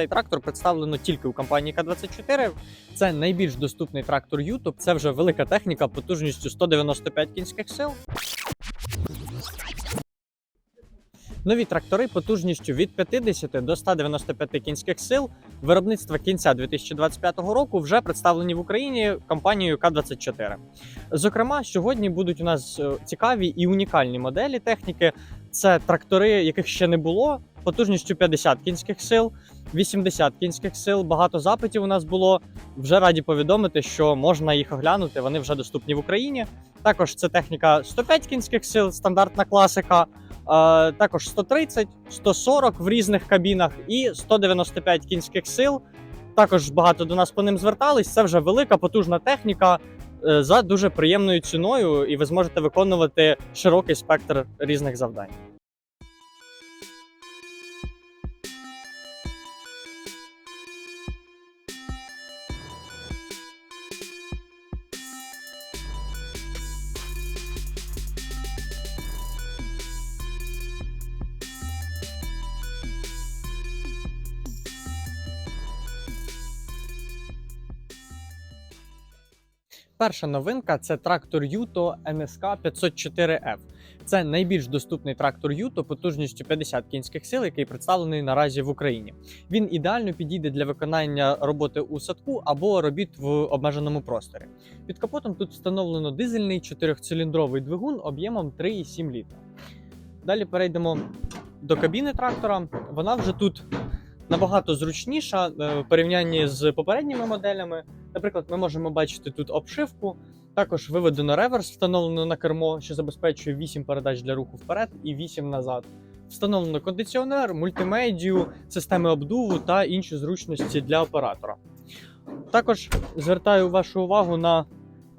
цей трактор представлено тільки у компанії К-24. Це найбільш доступний трактор YouTube. Це вже велика техніка потужністю 195 кінських сил. Нові трактори потужністю від 50 до 195 кінських сил виробництва кінця 2025 року вже представлені в Україні компанією К-24. Зокрема, сьогодні будуть у нас е, цікаві і унікальні моделі техніки. Це трактори, яких ще не було, потужністю 50 кінських сил, 80 кінських сил. Багато запитів у нас було. Вже раді повідомити, що можна їх оглянути. Вони вже доступні в Україні. Також це техніка 105 кінських сил, стандартна класика. е, Також 130, 140 в різних кабінах і 195 кінських сил. Також багато до нас по ним звертались. Це вже велика потужна техніка е, за дуже приємною ціною, і ви зможете виконувати широкий спектр різних завдань. Перша новинка це трактор Юто НСК 504F. Це найбільш доступний трактор Юто потужністю 50 кінських сил, який представлений наразі в Україні. Він ідеально підійде для виконання роботи у садку або робіт в обмеженому просторі. Під капотом тут встановлено дизельний чотирьохциліндровий двигун об'ємом 3,7 літра. Далі перейдемо до кабіни трактора. Вона вже тут набагато зручніша е, в порівнянні з попередніми моделями. Наприклад, ми можемо бачити тут обшивку. Також виведено реверс, встановлено на кермо, що забезпечує 8 передач для руху вперед і 8 назад. Встановлено кондиціонер, мультимедію, системи обдуву та інші зручності для оператора. Також звертаю вашу увагу на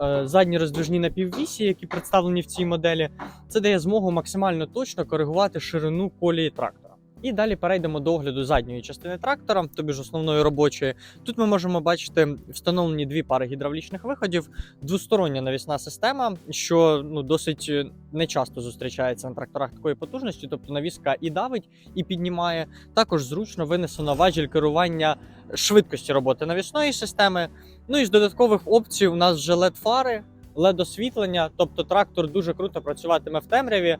е, задні роздвижні напіввісі, які представлені в цій моделі. Це дає змогу максимально точно коригувати ширину колії трактора. І далі перейдемо до огляду задньої частини трактора, тобі ж основної робочої. Тут ми можемо бачити встановлені дві пари гідравлічних виходів, двостороння навісна система, що ну досить е, нечасто зустрічається на тракторах такої потужності. Тобто навіска і давить, і піднімає. Також зручно винесено важіль керування швидкості роботи навісної системи. Ну і з додаткових опцій у нас вже led фари led освітлення, тобто трактор дуже круто працюватиме в темряві.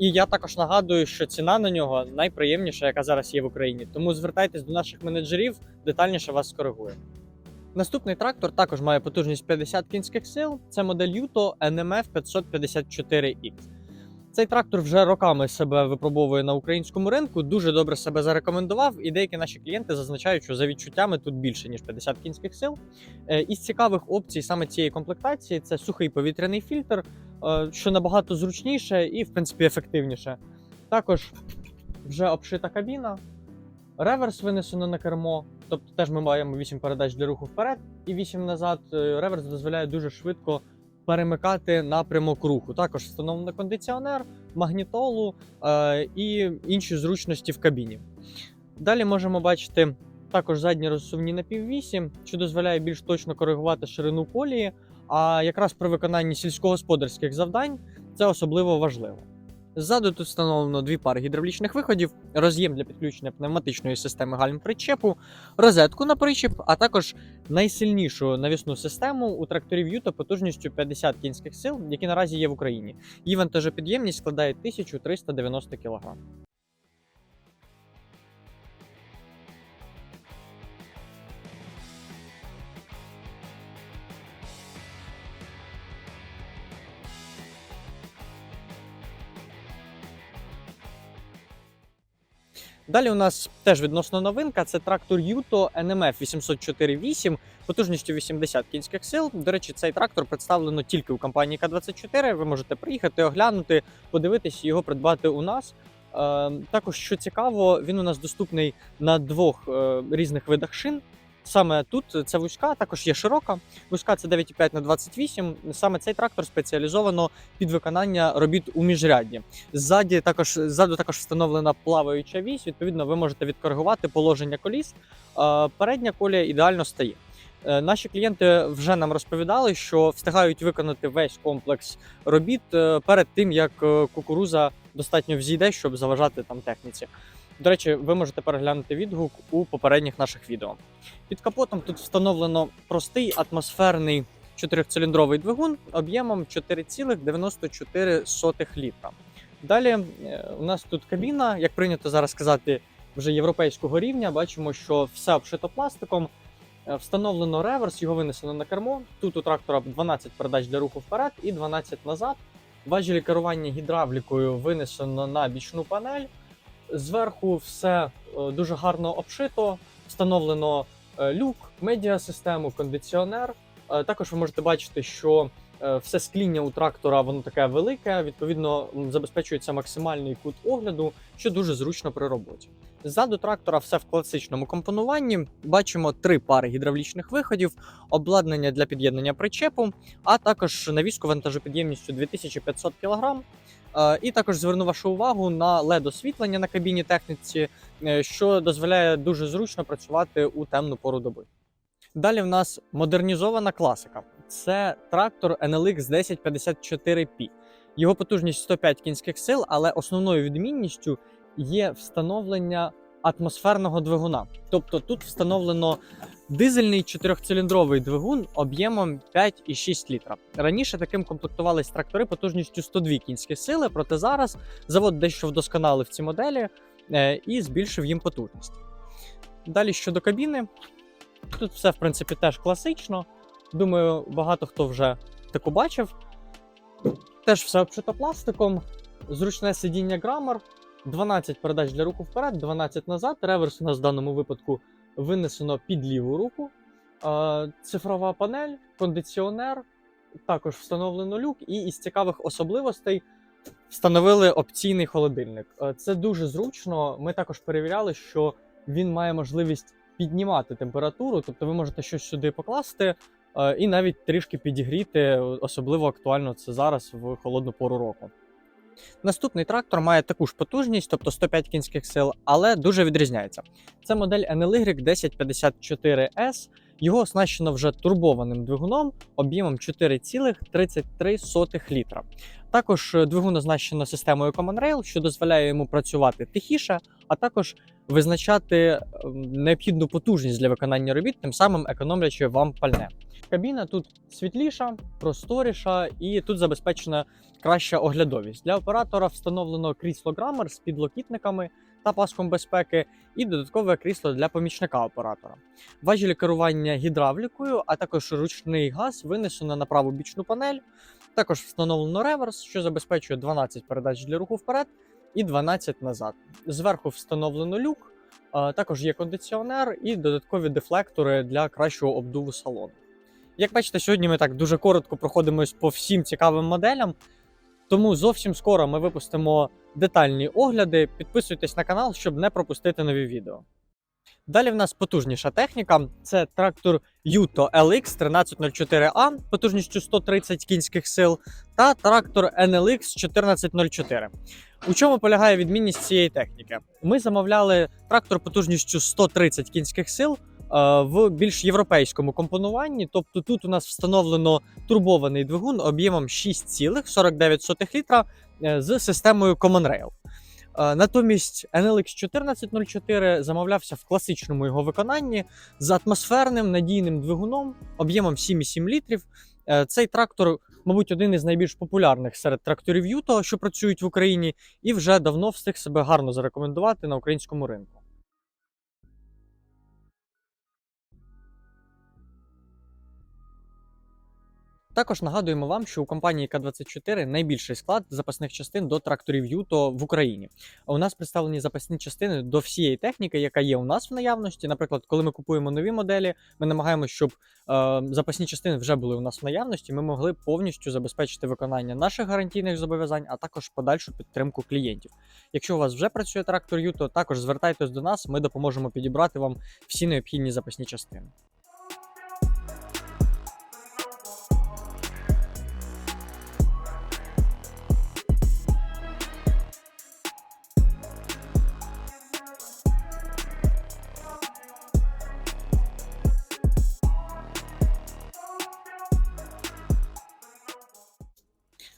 І я також нагадую, що ціна на нього найприємніша, яка зараз є в Україні. Тому звертайтесь до наших менеджерів, детальніше вас скоригує. Наступний трактор також має потужність 50 кінських сил. Це модель Yuto NMF 554X. Цей трактор вже роками себе випробовує на українському ринку, дуже добре себе зарекомендував, і деякі наші клієнти зазначають, що за відчуттями тут більше ніж 50 кінських сил. Е, Із цікавих опцій саме цієї комплектації це сухий повітряний фільтр, що набагато зручніше і, в принципі, ефективніше. Також вже обшита кабіна, реверс винесено на кермо, тобто теж ми маємо 8 передач для руху вперед і 8 назад. Е, Реверс дозволяє дуже швидко перемикати напрямок руху. Також встановлено кондиціонер, магнітолу е, і інші зручності в кабіні. Далі можемо бачити також задні розсувні напіввісі, що дозволяє більш точно коригувати ширину колії. А якраз при виконанні сільськогосподарських завдань це особливо важливо. Ззаду тут встановлено дві пари гідравлічних виходів, роз'єм для підключення пневматичної системи гальм причепу, розетку на причеп, а також найсильнішу навісну систему у тракторів Юто потужністю 50 кінських сил, які наразі є в Україні. Її вантажопідємність складає 1390 кг. Далі у нас теж відносно новинка. Це трактор Юто NMF 804.8 потужністю 80 кінських сил. До речі, цей трактор представлено тільки у компанії К24. Ви можете приїхати, оглянути, подивитись, його придбати у нас. Е, також що цікаво, він у нас доступний на двох е, різних видах шин. Саме тут це вузька, також є широка. Вузька це 9,5 на 28. Саме цей трактор спеціалізовано під виконання робіт у міжрядді. Ззаді також ззаду також встановлена плаваюча вісь. Відповідно, ви можете відкоригувати положення коліс. Передня колія ідеально стає. Е, Наші клієнти вже нам розповідали, що встигають виконати весь комплекс робіт е, перед тим, як е, кукуруза достатньо взійде, щоб заважати там техніці. До речі, ви можете переглянути відгук у попередніх наших відео. Під капотом тут встановлено простий атмосферний чотирьохциліндровий двигун об'ємом 4,94 літра. Далі е, у нас тут кабіна, як прийнято зараз сказати, вже європейського рівня. Бачимо, що все обшито пластиком. Е, Встановлено реверс, його винесено на кермо. Тут у трактора 12 передач для руху вперед і 12 назад. Важелі керування гідравлікою винесено на бічну панель. Зверху все е, дуже гарно обшито, встановлено е, люк, медіасистему, кондиціонер. Е, Також ви можете бачити, що все скління у трактора воно таке велике, відповідно забезпечується максимальний кут огляду, що дуже зручно при роботі. Ззаду трактора все в класичному компонуванні. Бачимо три пари гідравлічних виходів, обладнання для під'єднання причепу, а також навіску вантажопідємністю 2500 кг. Е, І також зверну вашу увагу на led освітлення на кабіні техніці, е, що дозволяє дуже зручно працювати у темну пору доби. Далі в нас модернізована класика. Це трактор NLX 1054P. Його потужність 105 кінських сил, але основною відмінністю є встановлення атмосферного двигуна. Тобто тут встановлено дизельний чотирьохциліндровий двигун об'ємом 5,6 літра. Раніше таким комплектувались трактори потужністю 102 кінські сили, проте зараз завод дещо вдосконалив ці моделі е, і збільшив їм потужність. Далі щодо кабіни, тут все в принципі теж класично. Думаю, багато хто вже таку бачив. Теж все обшито пластиком, зручне сидіння грамор, 12 передач для руху вперед, 12 назад. Реверс у нас в даному випадку винесено під ліву руку. Цифрова панель, кондиціонер, також встановлено люк, і із цікавих особливостей встановили опційний холодильник. Це дуже зручно. Ми також перевіряли, що він має можливість піднімати температуру, тобто ви можете щось сюди покласти і навіть трішки підігріти. Особливо актуально це зараз в холодну пору року. Наступний трактор має таку ж потужність, тобто 105 кінських сил, але дуже відрізняється. Це модель NLY 1054S. Його оснащено вже турбованим двигуном об'ємом 4,33 літра. Також е, двигун оснащено системою Common Rail, що дозволяє йому працювати тихіше, а також визначати ем, необхідну потужність для виконання робіт, тим самим економлячи вам пальне. Кабіна тут світліша, просторіша і тут забезпечена краща оглядовість. Для оператора встановлено крісло грамер з підлокітниками та паском безпеки, і додаткове крісло для помічника оператора. Важілі керування гідравлікою, а також ручний газ винесено на праву бічну панель. Також встановлено реверс, що забезпечує 12 передач для руху вперед і 12 назад. Зверху встановлено люк, також є кондиціонер і додаткові дефлектори для кращого обдуву салону. Як бачите, сьогодні ми так дуже коротко проходимось по всім цікавим моделям. Тому зовсім скоро ми випустимо детальні огляди. Підписуйтесь на канал, щоб не пропустити нові відео. Далі в нас потужніша техніка. Це трактор Yuto LX 1304A потужністю 130 кінських сил та трактор NLX 1404. У чому полягає відмінність цієї техніки? Ми замовляли трактор потужністю 130 кінських сил в більш європейському компонуванні. Тобто тут у нас встановлено турбований двигун об'ємом 6,49 літра е, з системою Common Rail. Е, Натомість NLX 1404 замовлявся в класичному його виконанні з атмосферним надійним двигуном об'ємом 7,7 літрів. Е, Цей трактор, мабуть, один із найбільш популярних серед тракторів Юто, що працюють в Україні, і вже давно встиг себе гарно зарекомендувати на українському ринку. Також нагадуємо вам, що у компанії К24 найбільший склад запасних частин до тракторів Юто в Україні. У нас представлені запасні частини до всієї техніки, яка є у нас в наявності. Наприклад, коли ми купуємо нові моделі, ми намагаємося, щоб е, запасні частини вже були у нас в наявності. Ми могли повністю забезпечити виконання наших гарантійних зобов'язань, а також подальшу підтримку клієнтів. Якщо у вас вже працює трактор Юто, також звертайтесь до нас, ми допоможемо підібрати вам всі необхідні запасні частини.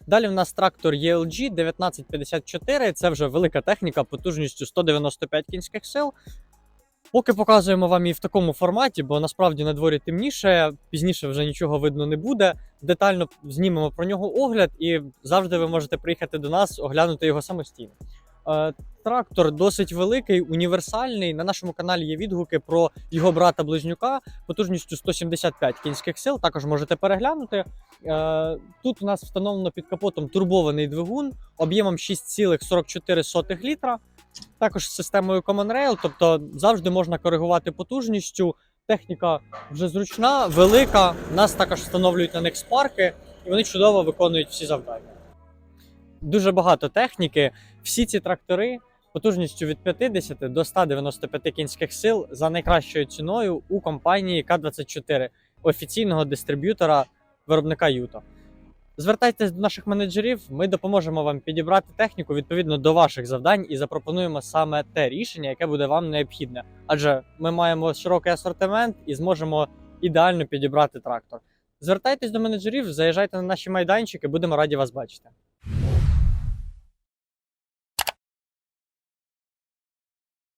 Далі в нас трактор ELG 1954. Це вже велика техніка, потужністю 195 кінських сил. Поки показуємо вам і в такому форматі, бо насправді на дворі темніше, пізніше вже нічого видно не буде. Детально знімемо про нього огляд, і завжди ви можете приїхати до нас, оглянути його самостійно. Е, Трактор досить великий, універсальний. На нашому каналі є відгуки про його брата близнюка потужністю 175 кінських сил. Також можете переглянути. Е, Тут у нас встановлено під капотом турбований двигун об'ємом 6,44 літра. Також з системою Common Rail, тобто завжди можна коригувати потужністю. Техніка вже зручна, велика. Нас також встановлюють на них спарки, і вони чудово виконують всі завдання. Дуже багато техніки. Всі ці трактори потужністю від 50 до 195 кінських сил за найкращою ціною у компанії К24, офіційного дистриб'ютора виробника Юто. Звертайтесь до наших менеджерів, ми допоможемо вам підібрати техніку відповідно до ваших завдань і запропонуємо саме те рішення, яке буде вам необхідне. Адже ми маємо широкий асортимент і зможемо ідеально підібрати трактор. Звертайтесь до менеджерів, заїжджайте на наші майданчики, будемо раді вас бачити.